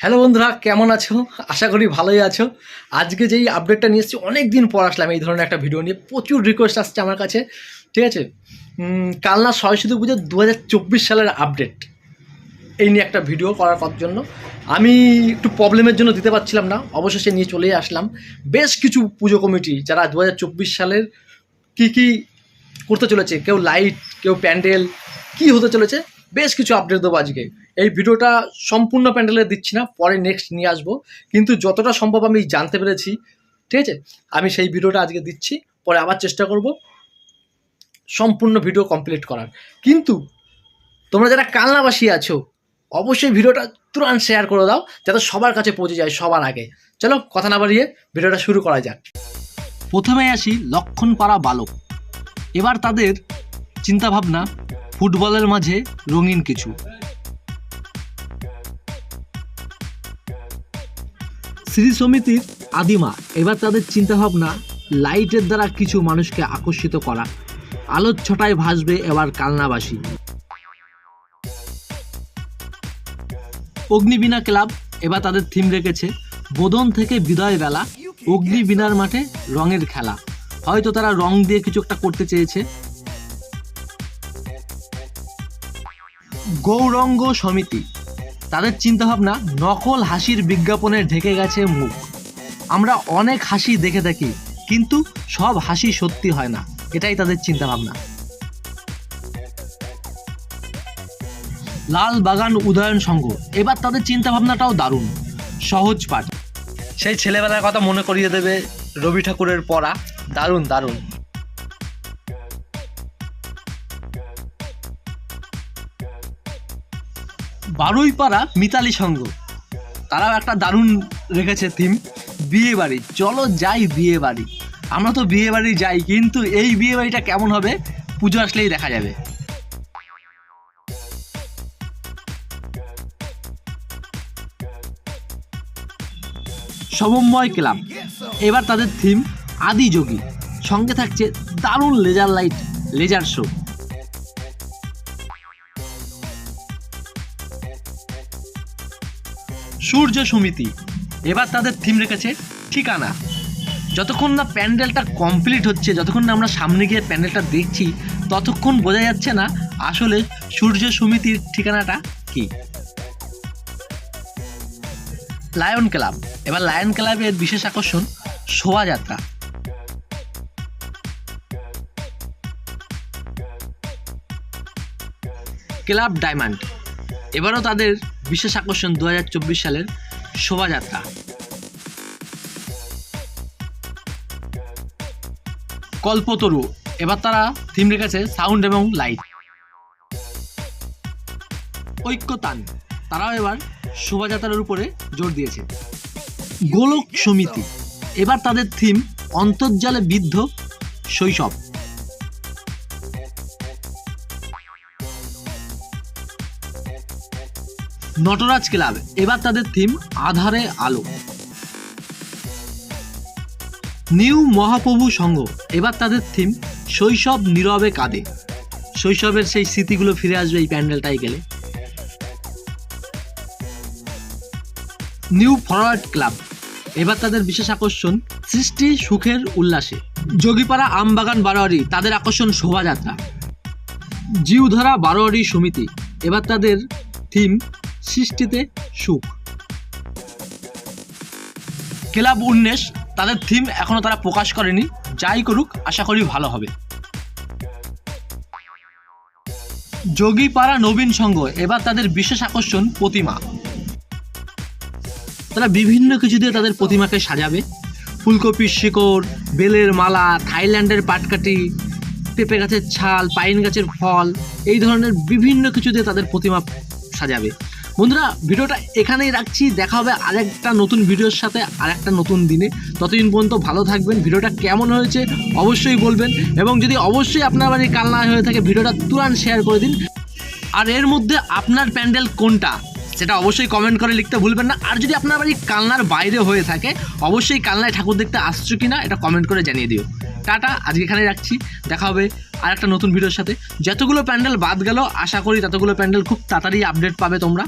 Hello বন্ধুরা, কেমন আছো? আশা করি ভালোই আছো। আজকে যেই আপডেটটা নিয়ে এসেছি অনেক দিন পর আসলাম এই ধরনের একটা ভিডিও নিয়ে। প্রচুর রিকোয়েস্ট আসছে আমার কাছে, ঠিক আছে? কালনা সরস্বতী পুজো দু হাজার চব্বিশ সালের আপডেট এই নিয়ে একটা ভিডিও করার করার জন্য। আমি একটু প্রবলেমের জন্য দিতে পারছিলাম না, অবশেষে নিয়ে চলেই আসলাম। বেশ কিছু পুজো কমিটি, যারা দু হাজার চব্বিশ সালের কী কী করতে চলেছে, কেউ লাইট কেউ প্যান্ডেল, কি হতে চলেছে, বেশ কিছু আপডেট দেবো আজকে। এই ভিডিওটা সম্পূর্ণ প্যান্ডেলে দিচ্ছি না, পরে নেক্সট নিয়ে আসব। কিন্তু যতটা সম্ভব আমি জানতে পেরেছি, ঠিক আছে? আমি সেই ভিডিওটা আজকে দিচ্ছি, পরে আবার চেষ্টা করব সম্পূর্ণ ভিডিও কমপ্লিট করার। কিন্তু তোমরা যারা কালনাবাসী আছো, অবশ্যই ভিডিওটা তুরান শেয়ার করে দাও, যাতে সবার কাছে পৌঁছে যায় সবার আগে। চলো, কথা না বাড়িয়ে ভিডিওটা শুরু করা যাক। প্রথমে আসি লক্ষণপাড়া বালক। এবার তাদের চিন্তাভাবনা, ফুটবলের মাঝে রঙিন কিছু। শ্রী সমিতির আদিমা। এবার তাদের চিন্তাভাবনা লাইটের দ্বারা কিছু মানুষকে আকর্ষিত করা। আলোর ছটায় ভাসবে এবার কালনাবাসী। অগ্নিবীণা ক্লাব এবার তাদের থিম রেখেছে, বোদন থেকে বিদায় বেলা, অগ্নিবীণার মাঠে রঙের খেলা। হয়তো তারা রং দিয়ে কিছু একটা করতে চেয়েছে। গৌরঙ্গ সমিতি তাদের চিন্তাভাবনা নকল হাসির বিজ্ঞাপনে ঢেকে গেছে মুখ। আমরা অনেক হাসি দেখে থাকি, কিন্তু সব হাসি সত্যি হয় না। এটাই তাদের চিন্তাভাবনা। লাল বাগান উদয়ন সংঘ। এবার তাদের চিন্তাভাবনাটাও দারুণ। সহজ পাঠ। সেই ছেলেবেলার কথা মনে করিয়ে দেবে রবি ঠাকুরের পড়া। দারুণ দারুণ। বারুইপাড়া মিতালি সংঘ তারাও একটা দারুণ রেখেছে থিম বিয়ে বাড়ি চলো যাই বিয়ে বাড়ি আমরা তো বিয়ে বাড়ি যাই, কিন্তু এই বিয়ে বাড়িটা কেমন হবে? পুজো আসলেই দেখা যাবে। সমন্বয় ক্লাব। এবার তাদের থিম আদি যোগী। সঙ্গে থাকছে দারুণ লেজার লাইট লেজার শো সূর্য সমিতি। এবার তাদের থিম রেখেছে ঠিকানা। যতক্ষণ না প্যান্ডেলটা কমপ্লিট হচ্ছে, যতক্ষণ না আমরা সামনে গিয়ে প্যান্ডেলটা দেখছি, ততক্ষণ বোঝা যাচ্ছে না আসলে সূর্য সমিতির ঠিকানাটা কি। লায়ন ক্লাব এবার লায়ন ক্লাবের বিশেষ আকর্ষণ শোভাযাত্রা। ক্লাব ডায়মন্ড এবারও তাদের বিশেষ আকর্ষণ দু হাজার চব্বিশ সালের শোভাযাত্রা। কল্পতরু, এবার তারা থিম রেখেছে সাউন্ড এবং লাইট ঐক্যতান, তারাও এবার শোভাযাত্রার উপরে জোর দিয়েছে। গোলক সমিতি, এবার তাদের থিম অন্তর্জালে বিদ্ধ শৈশব। নটরাজ ক্লাব, এবার তাদের থিম আধারে আলো। নিউ মহাপ্রভু সংঘ, এবার তাদের থিম শৈশব নীরবে কাঁদে। শৈশবের সেই স্মৃতিগুলো ফিরে আসবে এই প্যান্ডেলটাই গেলে নিউ ফরওয়ার্ড ক্লাব, এবার তাদের বিশেষ আকর্ষণ সৃষ্টি সুখের উল্লাসে। যোগীপাড়া আমবাগান বারোয়ারি, তাদের আকর্ষণ শোভাযাত্রা। জিউধারা বারোয়ারি সমিতি, এবার তাদের থিম সৃষ্টিতে সুখ। ক্লাব উন্মেষ, তাদের থিম এখনও তারা প্রকাশ করেনি। যাই করুক, আশা করি ভালো হবে। যোগীপাড়া নবীন সংঘ, এবার তাদের বিশেষ আকর্ষণ প্রতিমা। তারা বিভিন্ন কিছু দিয়ে তাদের প্রতিমাকে সাজাবে। ফুলকপির শিকড়, বেলের মালা, থাইল্যান্ডের পাটকাটি পেঁপে গাছের ছাল, পাইন গাছের ফল, এই ধরনের বিভিন্ন কিছু দিয়ে তাদের প্রতিমা সাজাবে। বন্ধুরা, ভিডিওটা এখানেই রাখছি। দেখা হবে আরেকটা নতুন ভিডিওর সাথে, আরেকটা নতুন দিনে। ততদিন পর্যন্ত ভালো থাকবেন। ভিডিওটা কেমন হয়েছে অবশ্যই বলবেন। এবং যদি অবশ্যই আপনার বাড়ি কালনা হয়ে থাকে, ভিডিওটা তুরান শেয়ার করে দিন। আর এর মধ্যে আপনার প্যান্ডেল কোনটা, সেটা অবশ্যই কমেন্ট করে লিখতে ভুলবেন না। আর যদি আপনার বাড়ি কালনার বাইরে হয়ে থাকে, অবশ্যই কালনায় ঠাকুর দেখতে আসছো কি না এটা কমেন্ট করে জানিয়ে দিও। টাটা, আজকে এখানে রাখছি। দেখা হবে আর একটা নতুন ভিডিওর সাথে। যতগুলো প্যান্ডেল বাদ গেল, আশা করি ততগুলো প্যান্ডেল খুব তাড়াতাড়ি আপডেট পাবে তোমরা।